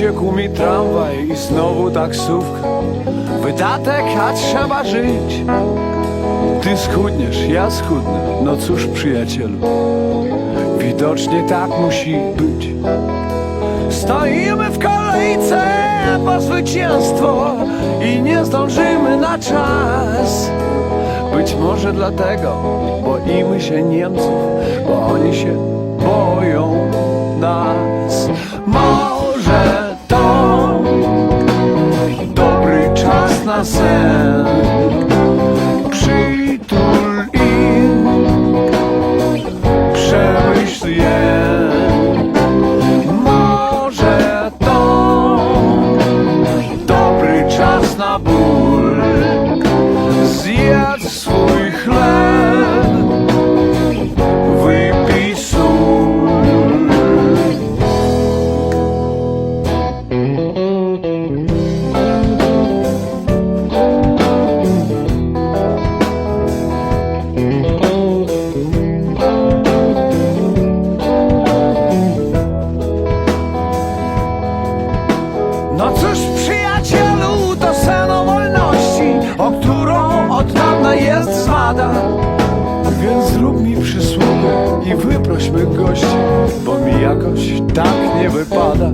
uciekł mi tramwaj i znowu taksówka. Wydatek, a trzeba żyć. Ty schudniesz, ja schudnę, no cóż przyjacielu Widocznie tak musi być. Stoimy w kolejce po zwycięstwo I nie zdążymy na czas. Być może dlatego boimy się Niemców Bo oni się boją nas czas na sen Przytul i wyprośmy gości Bo mi jakoś tak nie wypada.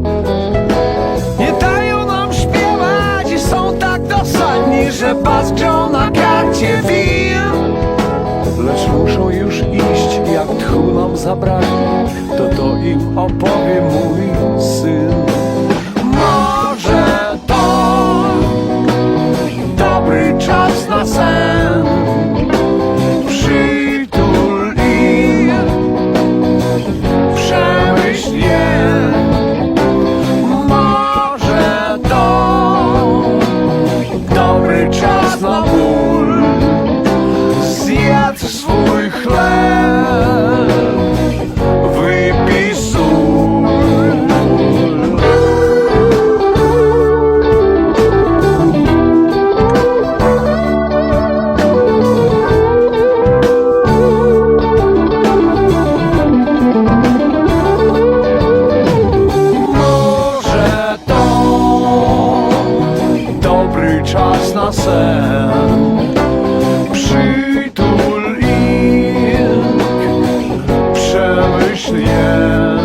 Nie dają nam śpiewać i są tak dosadni Że bas na karcie win. Lecz muszą już iść, jak tchu nam zabraknie To to im opowie mój syn na sen. Przytul ich, przemyśl je